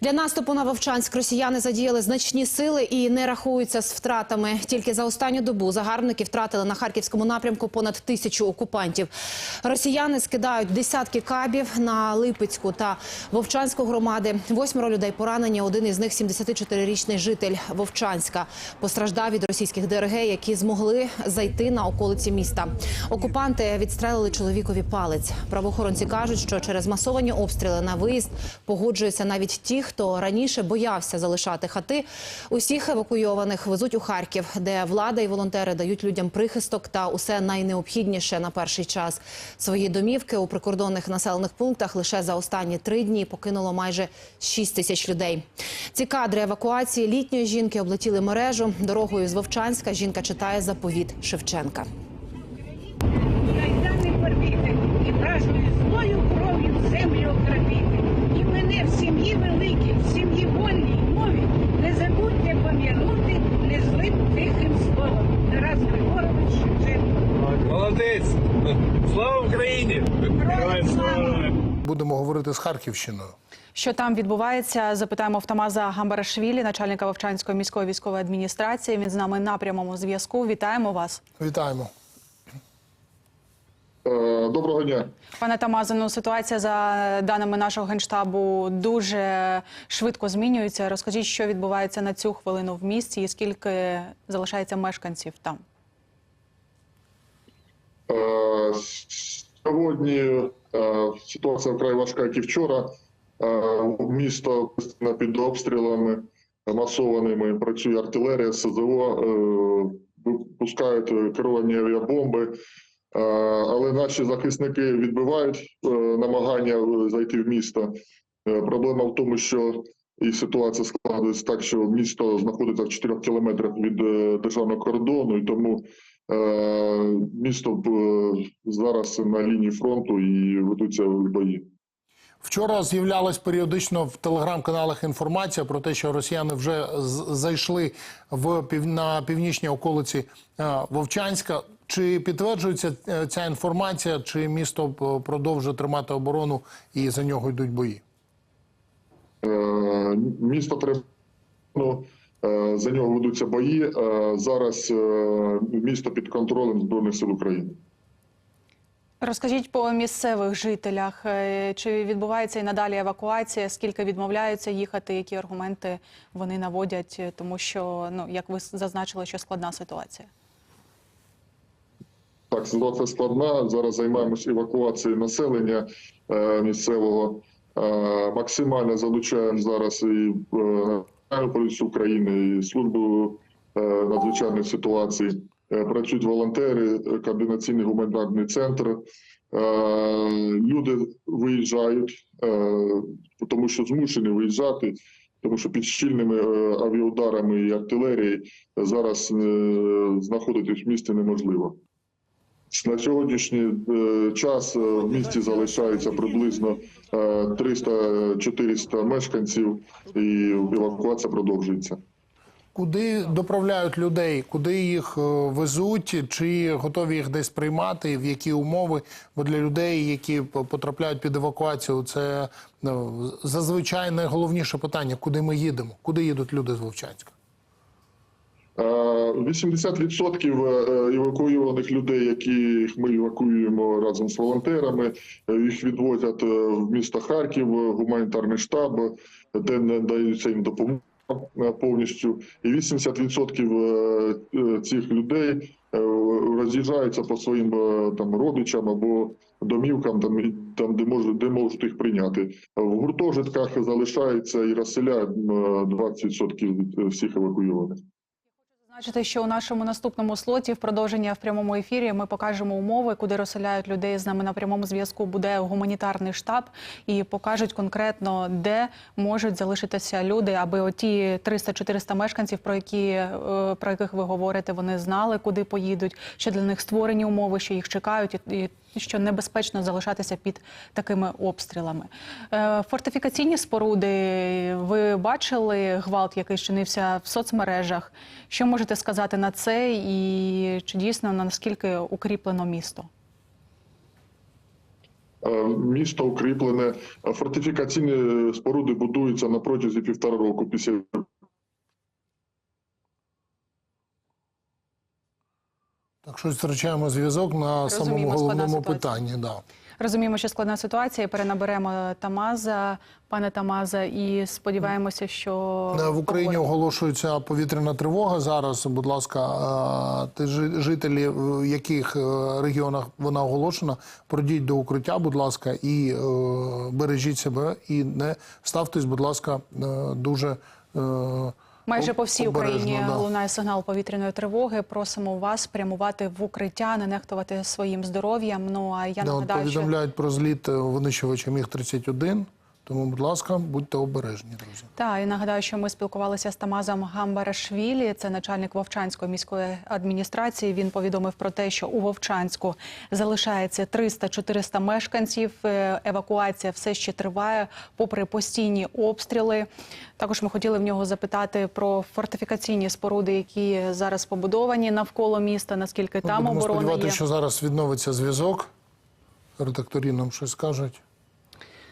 Для наступу на Вовчанськ росіяни задіяли значні сили і не рахуються з втратами. Тільки за останню добу загарбники втратили на харківському напрямку понад тисячу окупантів. Росіяни скидають десятки кабів на Липецьку та Вовчанську громади. Восьмеро людей поранені. Один із них 74-річний житель Вовчанська. Постраждав від російських ДРГ, які змогли зайти на околиці міста. Окупанти відстрелили чоловікові палець. Правоохоронці кажуть, що через масовані обстріли на виїзд погоджуються навіть ті, хто раніше боявся залишати хати. Усіх евакуйованих везуть у Харків, де влада і волонтери дають людям прихисток та усе найнеобхідніше на перший час. Свої домівки у прикордонних населених пунктах лише за останні три дні покинуло майже 6 тисяч людей. Ці кадри евакуації літньої жінки облетіли мережу. Дорогою з Вовчанська жінка читає заповіт Шевченка. Молодець! Слава Україні! Героям слава! Будемо говорити з Харківщиною. Що там відбувається? Запитаємо в Тамаза Гамбарашвілі, начальника Вовчанської міської військової адміністрації. Він з нами на прямому зв'язку. Вітаємо вас, Вітаємо. Е, Доброго дня. пане Тамазе. Ну ситуація за даними нашого генштабу дуже швидко змінюється. Розкажіть, що відбувається на цю хвилину в місті, і скільки залишається мешканців там. Е, Сьогодні е, ситуація вкрай важка, як і вчора. Е, Місто під обстрілами масованими. Працює артилерія, СЗО, випускають керовані авіабомби. Але наші захисники відбивають намагання зайти в місто. Проблема в тому, що і ситуація складається так, що місто знаходиться в 4 кілометрах від державного кордону, і тому місто е, зараз на лінії фронту і ведуться бої. Вчора з'являлась періодично в телеграм-каналах інформація про те, що росіяни вже зайшли в пів... на північній околиці е, Вовчанська. Чи підтверджується е, ця інформація, чи місто е, продовжує тримати оборону і за нього йдуть бої? Е, Місто треба е, за нього ведуться бої. Е, Зараз е, місто під контролем збройних сил України. Розкажіть по місцевих жителях, е, чи відбувається і надалі евакуація? Скільки відмовляються їхати? Які аргументи вони наводять? Е, Тому що, ну як ви зазначили, що складна ситуація. Так, ситуація складна. Зараз займаємося евакуацією населення е, місцевого. Е, максимально залучаємо зараз і е, поліцію України, і службу е, надзвичайних ситуацій. Е, працюють волонтери, координаційний гуманітарний центр. Е, люди виїжджають, тому що змушені виїжджати. Тому що під щільними авіаударами і артилерією зараз знаходитись в місті неможливо. На сьогоднішній е, час е, в місті залишається приблизно е, 300-400 мешканців, і евакуація продовжується. Куди доправляють людей, куди їх е, везуть, чи готові їх десь приймати, в які умови? Бо для людей, які потрапляють під евакуацію, це ну, зазвичай найголовніше питання: куди ми їдемо? Куди їдуть люди з Вовчанська? Е, 80% е, евакуйованих людей, яких ми евакуюємо разом з волонтерами, е, їх відвозять е, в місто Харків, гуманітарний штаб, де надаються їм допомога е, повністю. І 80% е, е, цих людей е, роз'їжджаються по своїм е, там родичам або домівкам, там, там де можуть де можуть їх прийняти. В гуртожитках залишається і розселяють м, 20% всіх евакуйованих. Зазначити, що у нашому наступному слоті в продовження в прямому ефірі ми покажемо умови, куди розселяють людей з нами на прямому зв'язку. Буде гуманітарний штаб і покажуть конкретно, де можуть залишитися люди, аби оті 300-400 мешканців, про які е, про яких ви говорите, вони знали, куди поїдуть, що для них створені умови, що їх чекають, і що небезпечно залишатися під такими обстрілами. Е, Фортифікаційні споруди. Ви бачили гвалт, який чинився в соцмережах. Що можете сказати на це, і чи дійсно наскільки укріплено місто? Е, Місто укріплене, фортифікаційні споруди будуються на протязі півтора року після Так що втрачаємо зв'язок на Розуміємо, самому головному питанні. Да. Розуміємо, що складна ситуація. Перенаберемо Тамаза, пане Тамаза, і сподіваємося, що Е, В Україні оголошується повітряна тривога. Зараз, будь ласка, е, ти жи- жителі, в яких е, регіонах вона оголошена, пройдіть до укриття, будь ласка, і е, бережіть себе, і не ставтесь, будь ласка, е, дуже е, Майже по всій обережно, Україні да. лунає сигнал повітряної тривоги. Просимо вас прямувати в укриття, не нехтувати своїм здоров'ям. Ну а я Да, нагадаю, повідомляють що про зліт винищувача Міг 31 Тому, будь ласка, будьте обережні, друзі. та і нагадаю, що ми спілкувалися з Тамазом Гамбарашвілі, це начальник Вовчанської міської адміністрації. Він повідомив про те, що у Вовчанську залишається 300-400 мешканців. Е, Евакуація все ще триває, попри постійні обстріли. Також ми хотіли в нього запитати про фортифікаційні споруди, які зараз побудовані навколо міста. Наскільки Ми там будемо оборона сподіватися, що зараз відновиться зв'язок. Редакторі нам щось скажуть.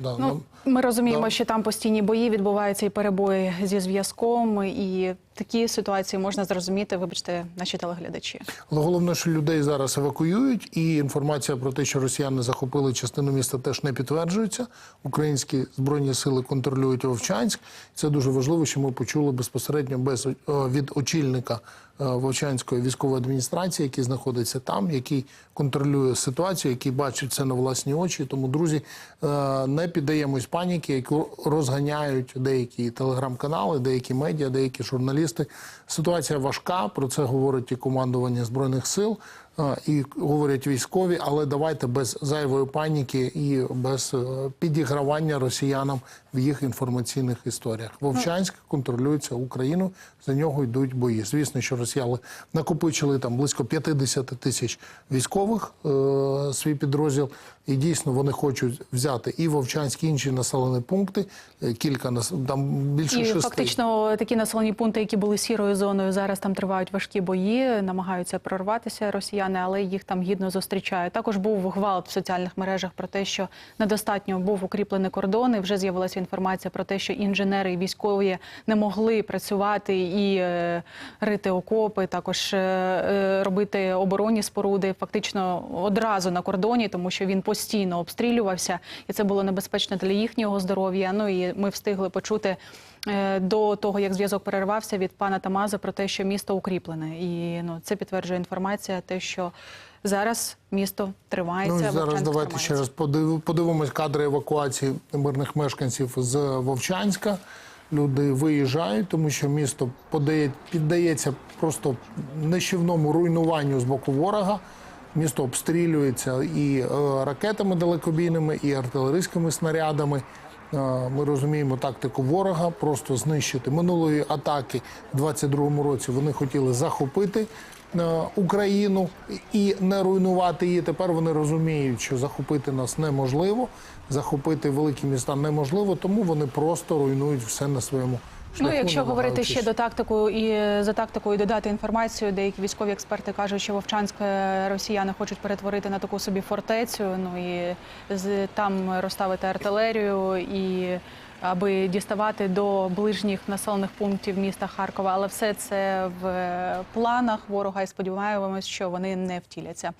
Да, Ну, ми розуміємо, Да. що там постійні бої відбуваються і перебої зі зв'язком, і такі ситуації можна зрозуміти. Вибачте, наші телеглядачі. Але головне, що людей зараз евакуюють, і інформація про те, що росіяни захопили частину міста, теж не підтверджується. Українські збройні сили контролюють Вовчанськ. Це дуже важливо, що ми почули безпосередньо без е, від очільника е, Вовчанської військової адміністрації, який знаходиться там, який контролює ситуацію, який бачить це на власні очі. Тому, друзі, е, не піддаємось паніки, яку розганяють деякі телеграм-канали, деякі медіа, деякі журналісти. Ситуація важка. Про це говорить і командування збройних сил. І говорять військові, але давайте без зайвої паніки і без е, підігравання росіянам в їх інформаційних історіях. Вовчанськ контролюється Україну, за нього йдуть бої. Звісно, що росіяни накопичили там близько 50 тисяч військових е, свій підрозділ, і дійсно вони хочуть взяти і Вовчанськ, і інші населені пункти. е, Кілька нас там більше І шести. фактично такі населені пункти, які були сірою зоною, зараз там тривають важкі бої, намагаються прорватися росіяни, але їх там гідно зустрічають. Також був гвалт в соціальних мережах про те, що недостатньо був укріплений кордон. І вже з'явилася інформація про те, що інженери і військові не могли працювати і е, рити окопи, також е, е, робити оборонні споруди, фактично одразу на кордоні, тому що він постійно обстрілювався, і це було небезпечно для їхнього здоров'я. Ну і ми встигли почути до того, як зв'язок перервався від пана Тамаза про те, що місто укріплене, і ну це підтверджує інформація, те, що зараз місто тримається. Ну зараз давайте тримається. ще раз подив, подивимось кадри евакуації мирних мешканців з Вовчанська. Люди виїжджають, тому що місто подає, піддається просто нищівному руйнуванню з боку ворога. Місто обстрілюється і е, ракетами далекобійними, і артилерійськими снарядами. Ми розуміємо тактику ворога, просто знищити минулої атаки в 22-му році. Вони хотіли захопити Україну і не руйнувати її. Тепер вони розуміють, що захопити нас неможливо, захопити великі міста неможливо, тому вони просто руйнують все на своєму. Ну, якщо говорити ще до тактику і за тактикою додати інформацію, деякі військові експерти кажуть, що Вовчанське росіяни хочуть перетворити на таку собі фортецю. Ну і з там розставити артилерію і аби діставати до ближніх населених пунктів міста Харкова. Але все це в планах ворога і сподіваємось, що вони не втіляться.